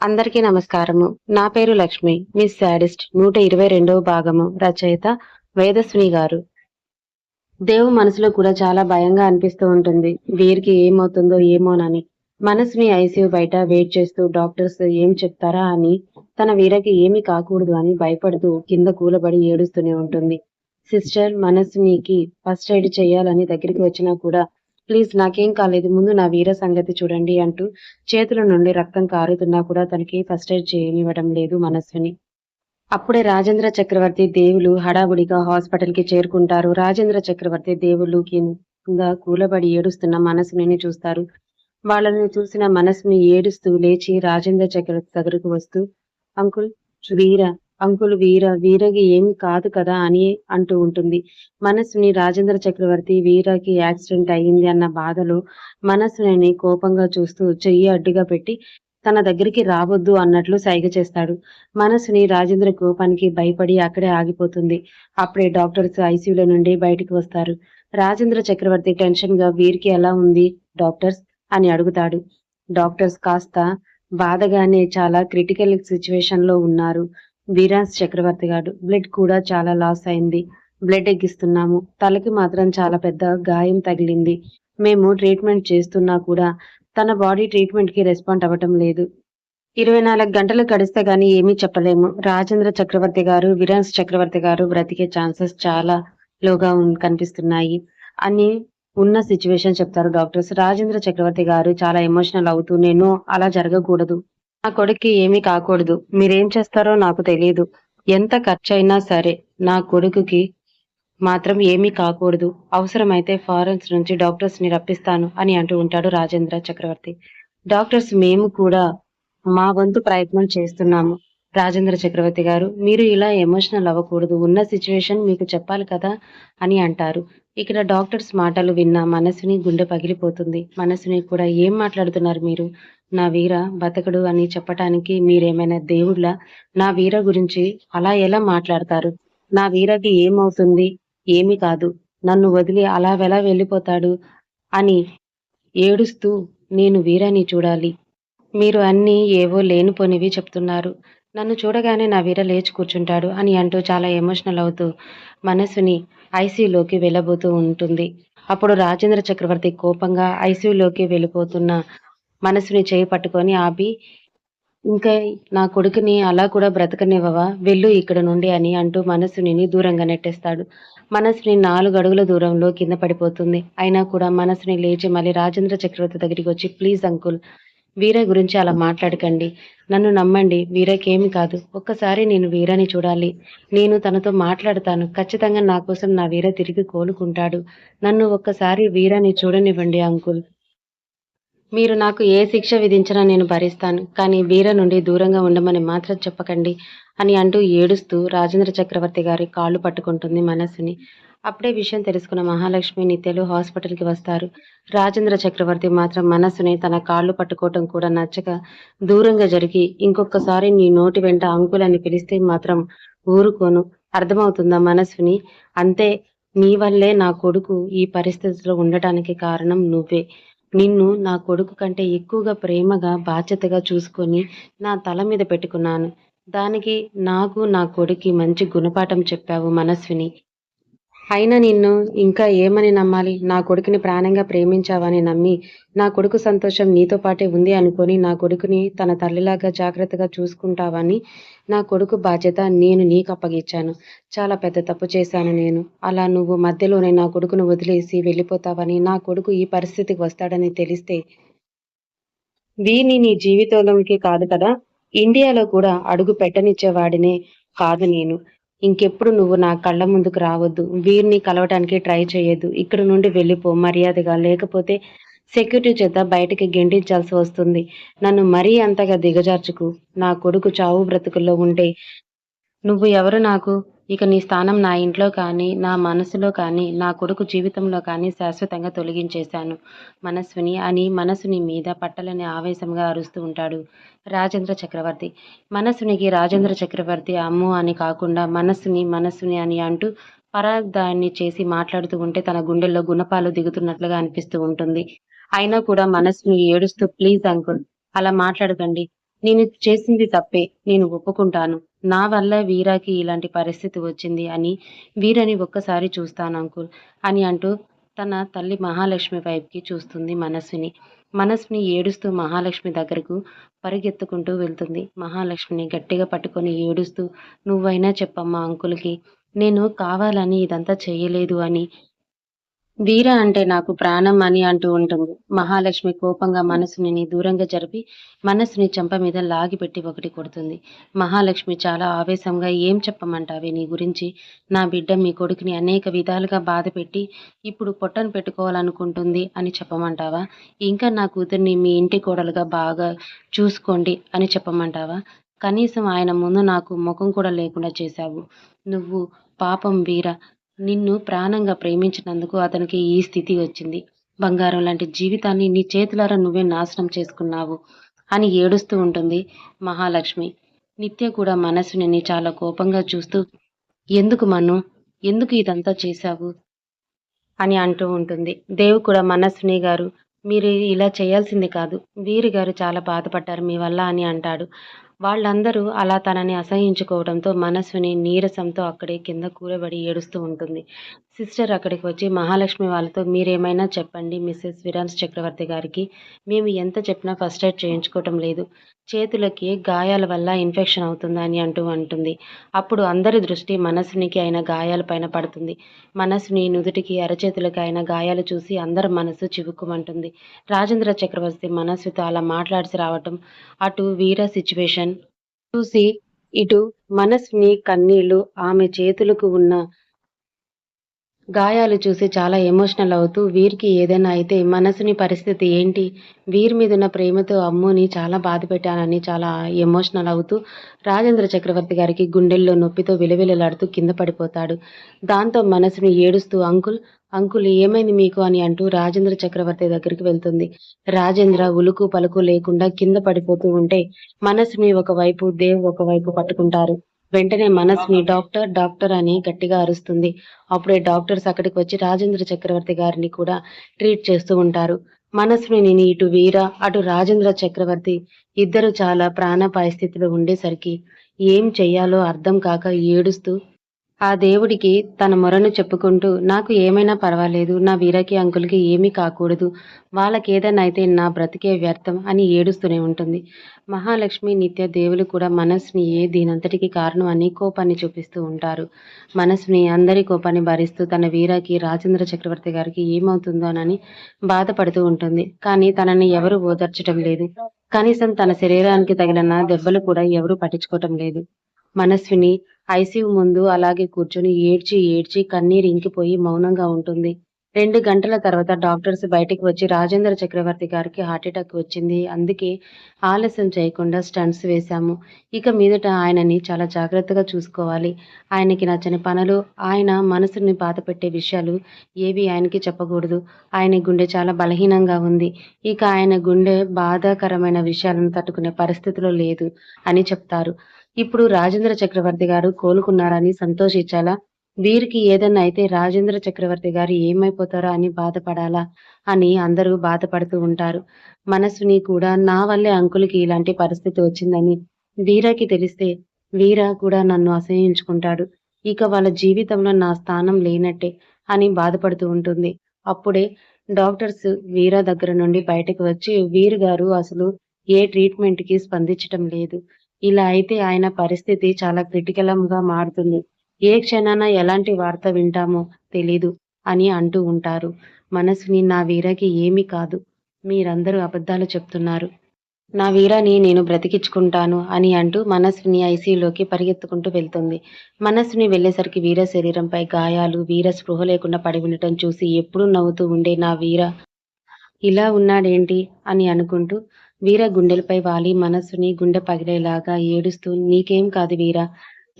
అందరికీ నమస్కారము. నా పేరు లక్ష్మి. మిస్ శాడిస్ట్ నూట ఇరవై రెండవ భాగము రచయిత వేదస్విని గారు. దేవు మనసులో కూడా చాలా భయంగా అనిపిస్తూ ఉంటుంది. వీరికి ఏమవుతుందో ఏమోనని. మనసుని ఐసీయూ బయట వెయిట్ చేస్తూ డాక్టర్స్ ఏం చెప్తారా అని తన వీరకి ఏమీ కాకూడదు అని భయపడుతూ కింద కూలబడి ఏడుస్తూనే ఉంటుంది. సిస్టర్ మనసునికి ఫస్ట్ ఎయిడ్ చేయాలని దగ్గరికి వచ్చినా కూడా ప్లీజ్ నాకేం కాలేదు ముందు నా వీర సంగతి చూడండి అంటూ చేతుల నుండి రక్తం కారుతున్నా కూడా తనకి ఫస్ట్ ఎయిడ్ చేయనివ్వడం లేదు మనస్సుని. అప్పుడే రాజేంద్ర చక్రవర్తి దేవులు హడావుడిగా హాస్పిటల్కి చేరుకుంటారు. రాజేంద్ర చక్రవర్తి దేవులు కింద కూలబడి ఏడుస్తున్న మనసుని చూస్తారు. వాళ్ళని చూసిన మనసుని ఏడుస్తూ లేచి రాజేంద్ర చక్రవర్తి దగ్గరకు వస్తూ అంకుల్ వీర అంకుల్ వీర వీరకి ఏమి కాదు కదా అని అంటూ ఉంటుంది. మనస్సుని రాజేంద్ర చక్రవర్తి వీరకి యాక్సిడెంట్ అయ్యింది అన్న బాధలో మనస్సుని కోపంగా చూస్తూ చెయ్యి అడ్డుగా పెట్టి తన దగ్గరికి రావద్దు అన్నట్లు సైగ చేస్తాడు. మనసుని రాజేంద్ర కోపానికి భయపడి అక్కడే ఆగిపోతుంది. అప్పుడే డాక్టర్స్ ఐసీయూలో నుండి బయటికి వస్తారు. రాజేంద్ర చక్రవర్తి టెన్షన్గా వీరికి ఎలా ఉంది డాక్టర్స్? అని అడుగుతాడు. డాక్టర్స్ కాస్త బాధగానే చాలా క్రిటికల్ సిచ్యువేషన్లో ఉన్నారు. వీరాజ్ చక్రవర్తి గారు. బ్లడ్ కూడా చాలా లాస్ అయింది. బ్లడ్ ఎక్కిస్తున్నాము. తలకి మాత్రం చాలా పెద్ద గాయం తగిలింది. మేము ట్రీట్మెంట్ చేస్తున్నా కూడా తన బాడీ ట్రీట్మెంట్కి రెస్పాండ్ అవ్వటం లేదు. ఇరవై నాలుగు గంటలు గడిస్తే గానీ ఏమీ చెప్పలేము. రాజేంద్ర చక్రవర్తి గారు విరాన్స్ చక్రవర్తి గారు బ్రతికే ఛాన్సెస్ చాలా లోగా ఉన్- కనిపిస్తున్నాయి. అని ఉన్న సిచ్యువేషన్ చెప్తారు డాక్టర్స్. రాజేంద్ర చక్రవర్తి గారు చాలా ఎమోషనల్ అవుతూ నేను అలా జరగకూడదు. నా కొడుక్కి ఏమీ కాకూడదు. మీరేం చేస్తారో నాకు తెలియదు ఎంత ఖర్చయినా సరే నా కొడుకుకి మాత్రం ఏమీ కాకూడదు. అవసరమైతే ఫారెన్స్ నుంచి డాక్టర్స్ని రప్పిస్తాను అని అంటూ ఉంటాడు రాజేంద్ర చక్రవర్తి. డాక్టర్స్ మేము కూడా మా వంతు ప్రయత్నం చేస్తున్నాము. రాజేంద్ర చక్రవర్తి గారు మీరు ఇలా ఎమోషనల్ అవ్వకూడదు. ఉన్న సిచ్యువేషన్ మీకు చెప్పాలి కదా అని అంటారు. ఇక్కడ డాక్టర్స్ మాటలు విన్న మనసుని గుండె పగిలిపోతుంది. మనసుని కూడా ఏం మాట్లాడుతున్నారు మీరు? నా వీర బతకడు అని చెప్పటానికి మీరేమైనా దేవుళ్ళ? నా వీర గురించి అలా ఎలా మాట్లాడతారు? నా వీరకి ఏమవుతుంది? ఏమి కాదు. నన్ను వదిలి అలా వెలా వెళ్ళిపోతాడు? అని ఏడుస్తూ నేను వీరాని చూడాలి. మీరు అన్నీ ఏవో లేనిపోనివి చెప్తున్నారు. నన్ను చూడగానే నా వీర లేచి కూర్చుంటాడు అని అంటూ చాలా ఎమోషనల్ అవుతూ మనసుని ఐసీయూలోకి వెళ్ళబోతూ ఉంటుంది. అప్పుడు రాజేంద్ర చక్రవర్తి కోపంగా ఐసీయూలోకి వెళ్ళిపోతున్న మనసుని చేయి పట్టుకొని ఆపి ఇంకా నా కొడుకుని అలా కూడా బ్రతకనివ్వవా? వెళ్ళు ఇక్కడ నుండి అని అంటూ మనసుని దూరంగా నెట్టేస్తాడు. మనసుని నాలుగు అడుగుల దూరంలో కింద పడిపోతుంది. అయినా కూడా మనసుని లేచి మళ్ళీ రాజేంద్ర చక్రవర్తి దగ్గరికి వచ్చి ప్లీజ్ అంకుల్ వీర గురించి అలా మాట్లాడకండి. నన్ను నమ్మండి. వీరకేమి కాదు. ఒక్కసారి నేను వీరని చూడాలి. నేను తనతో మాట్లాడతాను. ఖచ్చితంగా నా కోసం నా వీర తిరిగి కోలుకుంటాడు. నన్ను ఒక్కసారి వీరని చూడనివ్వండి అంకుల్. మీరు నాకు ఏ శిక్ష విధించినా నేను భరిస్తాను. కానీ వీర నుండి దూరంగా ఉండమని మాత్రం చెప్పకండి అని అంటూ ఏడుస్తూ రాజేంద్ర చక్రవర్తి గారి కాళ్ళు పట్టుకుంటుంది మనసుని. అప్పుడే విషయం తెలుసుకున్న మహాలక్ష్మి నిత్యలు హాస్పిటల్కి వస్తారు. రాజేంద్ర చక్రవర్తి మాత్రం మనస్సుని తన కాళ్ళు పట్టుకోవటం కూడా నచ్చక దూరంగా జరిగి ఇంకొకసారి నీ నోటి వెంట అంకులని పిలిస్తే మాత్రం ఊరుకోను. అర్థమవుతుందా మనస్సుని? అంతే నీ వల్లే నా కొడుకు ఈ పరిస్థితిలో ఉండటానికి కారణం నువ్వే. నిన్ను నా కొడుకు కంటే ఎక్కువగా ప్రేమగా బాధ్యతగా చూసుకొని నా తల మీద పెట్టుకున్నాను. దానికి నాకు నా కొడుకి మంచి గుణపాఠం చెప్పావు మనస్విని. అయినా నిన్ను ఇంకా ఏమని నమ్మాలి? నా కొడుకుని ప్రాణంగా ప్రేమించావని నమ్మి నా కొడుకు సంతోషం నీతో పాటే ఉంది అనుకొని నా కొడుకుని తన తల్లిలాగా జాగ్రత్తగా చూసుకుంటావని నా కొడుకు బాధ్యత నేను నీకు అప్పగించాను. చాలా పెద్ద తప్పు చేశాను నేను. అలా నువ్వు మధ్యలోనే నా కొడుకును వదిలేసి వెళ్ళిపోతావని నా కొడుకు ఈ పరిస్థితికి వస్తాడని తెలిస్తే వీని నీ జీవితంలోకి కాదు కదా? ఇండియాలో కూడా అడుగు పెట్టనిచ్చేవాడినే కాదు నేను. ఇంకెప్పుడు నువ్వు నా కళ్ళ ముందుకు రావద్దు. వీరిని కలవటానికి ట్రై చేయొద్దు. ఇక్కడ నుండి వెళ్ళిపో. మర్యాదగా లేకపోతే సెక్యూరిటీ చేత బయటికి గెంటించాల్సి వస్తుంది. నన్ను మరీ అంతగా దిగజార్చుకు. నా కొడుకు చావు బ్రతుకుల్లో ఉంటే నువ్వు ఎవరు నాకు ఇక నీ స్థానం నా ఇంట్లో కానీ నా మనసులో కానీ నా కొడుకు జీవితంలో కానీ శాశ్వతంగా తొలగించేశాను. మనస్విని అని మనసుని మీద పట్టలని ఆవేశంగా అరుస్తూ ఉంటాడు రాజేంద్ర చక్రవర్తి. మనసునికి రాజేంద్ర చక్రవర్తి అమ్ము అని కాకుండా మనస్సుని మనస్సుని అని అంటూ పరార్థాన్ని చేసి మాట్లాడుతూ ఉంటే తన గుండెల్లో గుణపాలు దిగుతున్నట్లుగా అనిపిస్తూ ఉంటుంది. అయినా కూడా మనస్సుని ఏడుస్తూ ప్లీజ్ అంకుల్ అలా మాట్లాడకండి. నేను చేసింది తప్పే నేను ఒప్పుకుంటాను. నా వల్ల వీరాకి ఇలాంటి పరిస్థితి వచ్చింది అని వీరని ఒక్కసారి చూస్తాను అంకుల్ అని అంటూ తన తల్లి మహాలక్ష్మి వైపుకి చూస్తుంది మనస్విని. మనస్విని ఏడుస్తూ మహాలక్ష్మి దగ్గరకు పరిగెత్తుకుంటూ వెళ్తుంది. మహాలక్ష్మిని గట్టిగా పట్టుకొని ఏడుస్తూ నువ్వైనా చెప్పమ్మా అంకుల్కి నేను కావాలని ఇదంతా చేయలేదు అని వీర అంటే నాకు ప్రాణం అని అంటూ ఉంటుంది. మహాలక్ష్మి కోపంగా మనసుని దూరంగా జరిపి మనసుని చెంప మీద లాగిపెట్టి ఒకటి కొడుతుంది. మహాలక్ష్మి చాలా ఆవేశంగా ఏం చెప్పమంటావే నీ గురించి? నా బిడ్డ మీ కొడుకుని అనేక విధాలుగా బాధ పెట్టి ఇప్పుడు పొట్టను పెట్టుకోవాలనుకుంటుంది అని చెప్పమంటావా? ఇంకా నా కూతుర్ని మీ ఇంటి కోడలుగా బాగా చూసుకోండి అని చెప్పమంటావా? కనీసం ఆయన ముందు నాకు ముఖం కూడా లేకుండా చేశావు. నువ్వు పాపం వీర. నిన్ను ప్రాణంగా ప్రేమించినందుకు అతనికి ఈ స్థితి వచ్చింది. బంగారం లాంటి జీవితాన్ని నీ చేతులారా నువ్వే నాశనం చేసుకున్నావు అని ఏడుస్తూ ఉంటుంది మహాలక్ష్మి. నిత్య కూడా మనసుని చాలా కోపంగా చూస్తూ ఎందుకు మను ఎందుకు ఇదంతా చేశావు? అని అంటూ ఉంటుంది. దేవు కూడా మనస్విని గారు మీరు ఇలా చేయాల్సింది కాదు. వీరి గారు చాలా బాధపడ్డారు మీ వల్ల అని అంటాడు. వాళ్ళందరూ అలా తనని అసహించుకోవడంతో మనస్విని నీరసంతో అక్కడే కింద కూరబడి ఏడుస్తూ ఉంటుంది. సిస్టర్ అక్కడికి వచ్చి మహాలక్ష్మి వాళ్ళతో మీరేమైనా చెప్పండి మిస్సెస్ విరాన్స్ చక్రవర్తి గారికి. మేము ఎంత చెప్పినా ఫస్ట్ ఎయిడ్ చేయించుకోవటం లేదు. చేతులకి గాయాల వల్ల ఇన్ఫెక్షన్ అవుతుందని అని అంటూ అంటుంది. అప్పుడు అందరి దృష్టి మనసునికి అయిన గాయాలపైన పడుతుంది. మనసుని నుదుటికి అరచేతులకి అయిన గాయాలు చూసి అందరి మనసు చివుక్కుమంటుంది. రాజేంద్ర చక్రవర్తి మనస్సుతో అలా మాట్లాడిసి రావటం అటు వీర సిచ్యువేషన్ చూసి ఇటు మనస్విని కన్నీళ్ళు ఆమె చేతులకు ఉన్న గాయాలు చూసి చాలా ఎమోషనల్ అవుతూ వీరికి ఏదైనా అయితే మనసుని పరిస్థితి ఏంటి? వీరి మీద ఉన్న ప్రేమతో అమ్ముని చాలా బాధ పెట్టానని చాలా ఎమోషనల్ అవుతూ రాజేంద్ర చక్రవర్తి గారికి గుండెల్లో నొప్పితో విలవిలలాడుతూ కింద పడిపోతాడు. దాంతో మనసుని ఏడుస్తూ అంకుల్ అంకుల్ ఏమైంది మీకు? అని అంటూ రాజేంద్ర చక్రవర్తి దగ్గరికి వెళ్తుంది. రాజేంద్ర ఉలుకు పలుకు లేకుండా కింద పడిపోతూ ఉంటే మనసుని ఒకవైపు దేవ్ ఒకవైపు పట్టుకుంటారు. వెంటనే మనస్ని డాక్టర్ డాక్టర్ అని గట్టిగా అరుస్తుంది. అప్పుడే డాక్టర్స్ అక్కడికి వచ్చి రాజేంద్ర చక్రవర్తి గారిని కూడా ట్రీట్ చేస్తూ ఉంటారు. మనస్సుని నేను ఇటు వీర అటు రాజేంద్ర చక్రవర్తి ఇద్దరు చాలా ప్రాణాపాయ స్థితిలో ఉండేసరికి ఏం చెయ్యాలో అర్థం కాక ఏడుస్తూ ఆ దేవుడికి తన మొరను చెప్పుకుంటూ నాకు ఏమైనా పర్వాలేదు నా వీరకి అంకుల్కి ఏమీ కాకూడదు వాళ్ళకి ఏదైనా అయితే నా బ్రతికే వ్యర్థం అని ఏడుస్తూనే ఉంటుంది. మహాలక్ష్మి నిత్య దేవులు కూడా మనస్సుని ఏ దీనంతటికి కారణం అని కోపాన్ని చూపిస్తూ ఉంటారు. మనస్సుని అందరి కోపాన్ని భరిస్తూ తన వీరకి రాజేంద్ర చక్రవర్తి గారికి ఏమవుతుందోనని బాధపడుతూ ఉంటుంది. కానీ తనని ఎవరు ఓదార్చడం లేదు. కనీసం తన శరీరానికి తగిలిన దెబ్బలు కూడా ఎవరు పట్టించుకోవటం లేదు. మనస్విని ఐసీయూ ముందు అలాగే కూర్చొని ఏడ్చి ఏడ్చి కన్నీరు ఇంకిపోయి మౌనంగా ఉంటుంది. రెండు గంటల తర్వాత డాక్టర్స్ బయటికి వచ్చి రాజేంద్ర చక్రవర్తి గారికి హార్ట్అటాక్ వచ్చింది. అందుకే ఆలస్యం చేయకుండా స్టంట్స్ వేశాము. ఇక మీదట ఆయనని చాలా జాగ్రత్తగా చూసుకోవాలి. ఆయనకి నచ్చని పనులు ఆయన మనసుని బాధపెట్టే విషయాలు ఏవి ఆయనకి చెప్పకూడదు. ఆయన గుండె చాలా బలహీనంగా ఉంది. ఇక ఆయన గుండె బాధాకరమైన విషయాలను తట్టుకునే పరిస్థితిలో లేదు అని చెప్తారు. ఇప్పుడు రాజేంద్ర చక్రవర్తి గారు కోలుకున్నారని సంతోషించాలా? వీరికి ఏదన్నా అయితే రాజేంద్ర చక్రవర్తి గారు ఏమైపోతారో అని బాధపడాలా అని అందరూ బాధపడుతూ ఉంటారు. మనసుని కూడా నా వల్లే అంకులకి ఇలాంటి పరిస్థితి వచ్చిందని వీరాకి తెలిస్తే వీర కూడా నన్ను అసహించుకుంటాడు. ఇక వాళ్ళ జీవితంలో నా స్థానం లేనట్టే అని బాధపడుతూ ఉంటుంది. అప్పుడే డాక్టర్స్ వీర దగ్గర నుండి బయటకు వచ్చి వీరు గారు అసలు ఏ ట్రీట్మెంట్కి స్పందించటం లేదు. ఇలా అయితే ఆయన పరిస్థితి చాలా క్రిటికలంగా మారుతుంది. ఏ క్షణాన ఎలాంటి వార్త వింటామో తెలీదు అని అంటూ ఉంటారు. మనసుని నా వీరకి ఏమీ కాదు. మీరందరూ అబద్ధాలు చెప్తున్నారు. నా వీరాని నేను బ్రతికించుకుంటాను అని అంటూ మనస్విని ఐసీయూలోకి పరిగెత్తుకుంటూ వెళ్తుంది. మనస్విని వెళ్ళేసరికి వీర శరీరంపై గాయాలు వీర స్పృహ లేకుండా పడి ఉండటం చూసి ఎప్పుడూ నవ్వుతూ ఉండే నా వీర ఇలా ఉన్నాడేంటి? అని అనుకుంటూ వీర గుండెలపై వాలి మనస్సుని గుండె పగిలేలాగా ఏడుస్తూ నీకేం కాదు వీర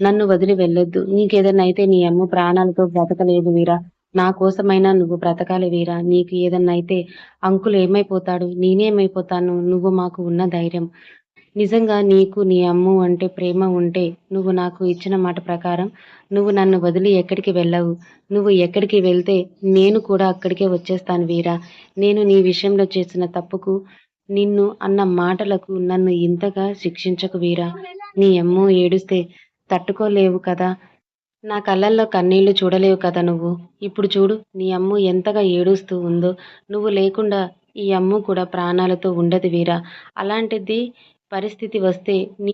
నన్ను వదిలి వెళ్ళొద్దు. నీకేదన్నా అయితే నీ అమ్మ ప్రాణాలతో బ్రతకలేదు వీరా. నా కోసమైనా నువ్వు బ్రతకాలి వీరా. నీకు ఏదన్నా అయితే అంకులు ఏమైపోతాడు? నేనేమైపోతాను? నువ్వు మాకు ఉన్న ధైర్యం. నిజంగా నీకు నీ అమ్ము అంటే ప్రేమ ఉంటే నువ్వు నాకు ఇచ్చిన మాట ప్రకారం నువ్వు నన్ను వదిలి ఎక్కడికి వెళ్ళవు. నువ్వు ఎక్కడికి వెళ్తే నేను కూడా అక్కడికే వచ్చేస్తాను వీరా. నేను నీ విషయంలో చేసిన తప్పుకు నిన్ను అన్న మాటలకు నన్ను ఇంతగా శిక్షించకు వీరా. నీ అమ్మో ఏడుస్తే తట్టుకోలేవు కదా. నా కళ్ళల్లో కన్నీళ్ళు చూడలేవు కదా నువ్వు. ఇప్పుడు చూడు నీ అమ్ము ఎంతగా ఏడుస్తూ ఉందో. నువ్వు లేకుండా ఈ అమ్ము కూడా ప్రాణాలతో ఉండదు వీరా. అలాంటిది పరిస్థితి వస్తే నీ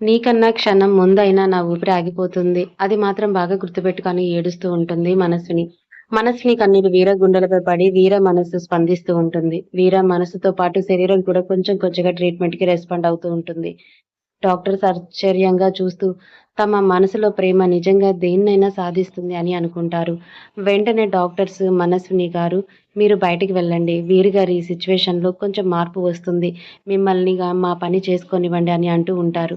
నీకన్నా క్షణం ముందైనా నా ఊపిరి ఆగిపోతుంది. అది మాత్రం బాగా గుర్తుపెట్టుకొని ఏడుస్తూ ఉంటుంది మనసుని. మనస్సుని కన్నీరు వీర గుండెలపై పడి వీర మనస్సు స్పందిస్తూ ఉంటుంది. వీర మనసుతో పాటు శరీరం కూడా కొంచెం కొంచెంగా ట్రీట్మెంట్కి రెస్పాండ్ అవుతూ ఉంటుంది. డాక్టర్స్ ఆశ్చర్యంగా చూస్తూ తమ మనసులో ప్రేమ నిజంగా దేన్నైనా సాధిస్తుంది అని అనుకుంటారు. వెంటనే డాక్టర్స్ మనస్విని గారు మీరు బయటికి వెళ్ళండి. వీరు గారి ఈ సిచ్యువేషన్లో కొంచెం మార్పు వస్తుంది. మిమ్మల్ని మా పని చేసుకొనివ్వండి అని అంటూ ఉంటారు.